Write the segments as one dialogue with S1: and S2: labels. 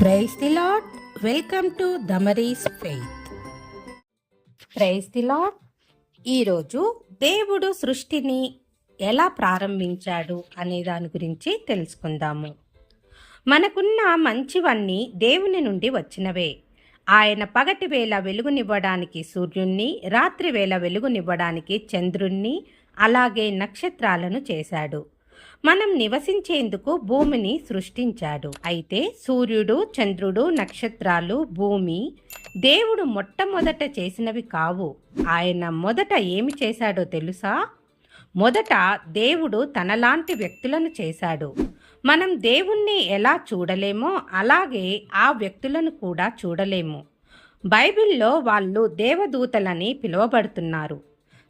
S1: Praise the Lord welcome to Damaris faith. Praise the Lord ఈరోజు దేవుడు సృష్టిని ఎలా ప్రారంభించాడు అనే దాని గురించి తెలుసుకుందాము. మనకున్న మంచివన్నీ దేవుని నుండి వచ్చినవే. ఆయన పగటి వేళ వెలుగునివ్వడానికి సూర్యుణ్ణి రాత్రి వేళ వెలుగునివ్వడానికి చంద్రుణ్ణి అలాగే నక్షత్రాలను చేశాడు. మనం నివసించేందుకు భూమిని సృష్టించాడు. అయితే సూర్యుడు చంద్రుడు నక్షత్రాలు భూమి దేవుడు మొట్టమొదట చేసినవి కావు. ఆయన మొదట ఏమి చేశాడో తెలుసా? మొదట దేవుడు తనలాంటి వ్యక్తులను చేశాడు. మనం దేవుణ్ణి ఎలా చూడలేమో అలాగే ఆ వ్యక్తులను కూడా చూడలేము. బైబిల్లో వాళ్ళు దేవదూతలని పిలువబడుతున్నారు.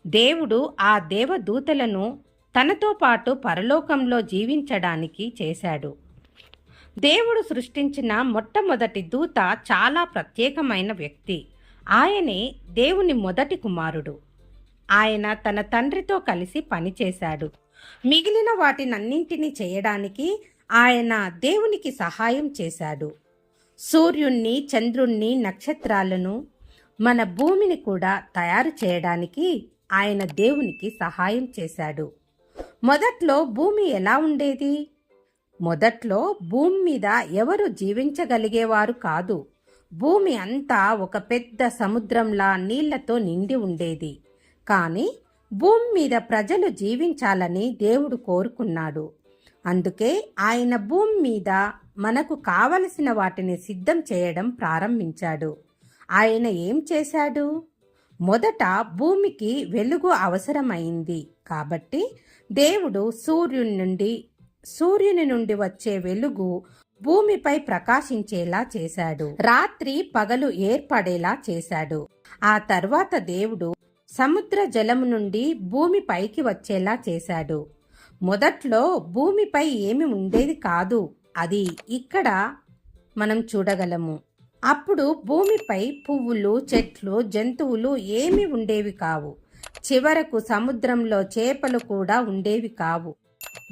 S1: దేవుడు ఆ దేవదూతలను తనతో పాటు పరలోకంలో జీవించడానికి చేశాడు. దేవుడు సృష్టించిన మొట్టమొదటి దూత చాలా ప్రత్యేకమైన వ్యక్తి. ఆయనే దేవుని మొదటి కుమారుడు. ఆయన తన తండ్రితో కలిసి పనిచేశాడు. మిగిలిన వాటినన్నింటినీ చేయడానికి ఆయన దేవునికి సహాయం చేశాడు. సూర్యుణ్ణి చంద్రుణ్ణి నక్షత్రాలను మన భూమిని కూడా తయారు చేయడానికి ఆయన దేవునికి సహాయం చేశాడు. మొదట్లో భూమి ఎలా ఉండేది? మొదట్లో భూమి మీద ఎవరు జీవించగలిగేవారు కాదు. భూమి అంతా ఒక పెద్ద సముద్రంలా నీళ్ళతో నిండి ఉండేది. కానీ భూమి మీద ప్రజలు జీవించాలని దేవుడు కోరుకున్నాడు. అందుకే ఆయన భూమి మీద మనకు కావలసిన వాటిని సిద్ధం చేయడం ప్రారంభించాడు. ఆయన ఏం చేశాడు? మొదట భూమికి వెలుగు అవసరమైంది కాబట్టి దేవుడు సూర్యుని నుండి సూర్యుని నుండి వచ్చే వెలుగు భూమిపై ప్రకాశించేలా చేశాడు. రాత్రి పగలు ఏర్పడేలా చేశాడు. ఆ తర్వాత దేవుడు సముద్ర జలము నుండి భూమి పైకి వచ్చేలా చేశాడు. మొదట్లో భూమిపై ఏమి ఉండేది కాదు. అది ఇక్కడ మనం చూడగలము. అప్పుడు భూమిపై పువ్వులు చెట్లు జంతువులు ఏమి ఉండేవి కావు. చివరకు సముద్రంలో చేపలు కూడా ఉండేవి కావు.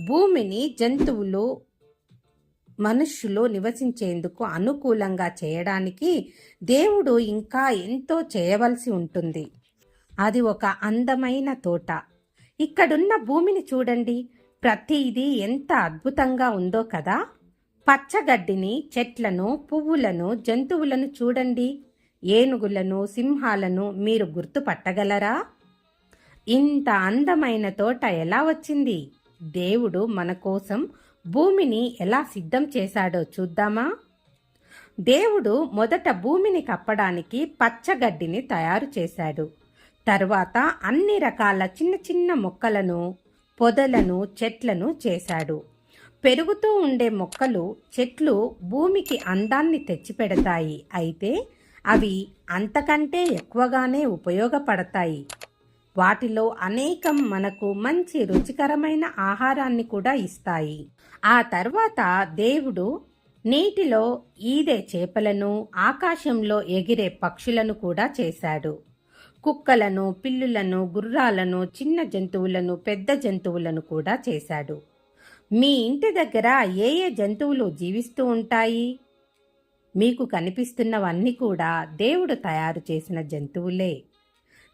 S1: భూమిని జంతువులు మనుష్యులు నివసించేందుకు అనుకూలంగా చేయడానికి దేవుడు ఇంకా ఎంతో చేయవలసి ఉంటుంది. అది ఒక అందమైన తోట. ఇక్కడున్న భూమిని చూడండి. ప్రతిదీ ఎంత అద్భుతంగా ఉందో కదా? పచ్చగడ్డిని చెట్లను పువ్వులను జంతువులను చూడండి. ఏనుగులను సింహాలను మీరు గుర్తుపట్టగలరా? ఇంత అందమైన తోట ఎలా వచ్చింది? దేవుడు మన కోసం భూమిని ఎలా సిద్ధం చేశాడో చూద్దామా? దేవుడు మొదట భూమిని కప్పడానికి పచ్చగడ్డిని తయారు చేశాడు. తర్వాత అన్ని రకాల చిన్న చిన్న మొక్కలను పొదలను చెట్లను చేశాడు. పెరుగుతూ ఉండే మొక్కలు చెట్లు భూమికి అందాన్ని తెచ్చిపెడతాయి. అయితే అవి అంతకంటే ఎక్కువగానే ఉపయోగపడతాయి. వాటిలో అనేకం మనకు మంచి రుచికరమైన ఆహారాన్ని కూడా ఇస్తాయి. ఆ తర్వాత దేవుడు నీటిలో ఈదే చేపలను ఆకాశంలో ఎగిరే పక్షులను కూడా చేశాడు. కుక్కలను పిల్లులను గుర్రాలను చిన్న జంతువులను పెద్ద జంతువులను కూడా చేశాడు. మీ ఇంటి దగ్గర ఏ ఏ జంతువులు జీవిస్తూ ఉంటాయి? మీకు కనిపిస్తున్నవన్నీ కూడా దేవుడు తయారు చేసిన జంతువులే.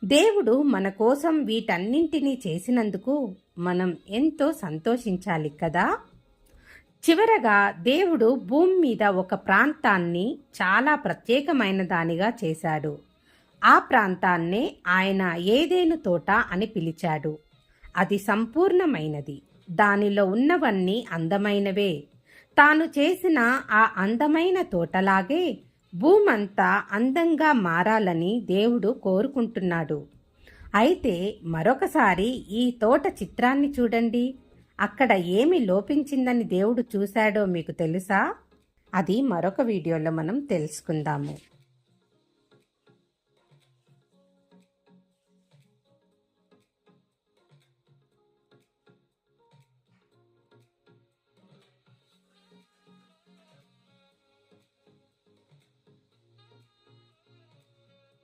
S1: దేవుడు మన కోసం వీటన్నింటినీ చేసినందుకు మనం ఎంతో సంతోషించాలి కదా? చివరగా దేవుడు భూమి మీద ఒక ప్రాంతాన్ని చాలా ప్రత్యేకమైన దానిగా చేశాడు. ఆ ప్రాంతాన్నే ఆయన ఏదేను తోట అని పిలిచాడు. అది సంపూర్ణమైనది. దానిలో ఉన్నవన్నీ అందమైనవే. తాను చేసిన ఆ అందమైన తోటలాగే భూమంతా అందంగా మారాలని దేవుడు కోరుకుంటున్నాడు. అయితే మరొకసారి ఈ తోట చిత్రాన్ని చూడండి. అక్కడ ఏమి లోపించిందని దేవుడు చూశాడో మీకు తెలుసా? అది మరొక వీడియోలో మనం తెలుసుకుందాము.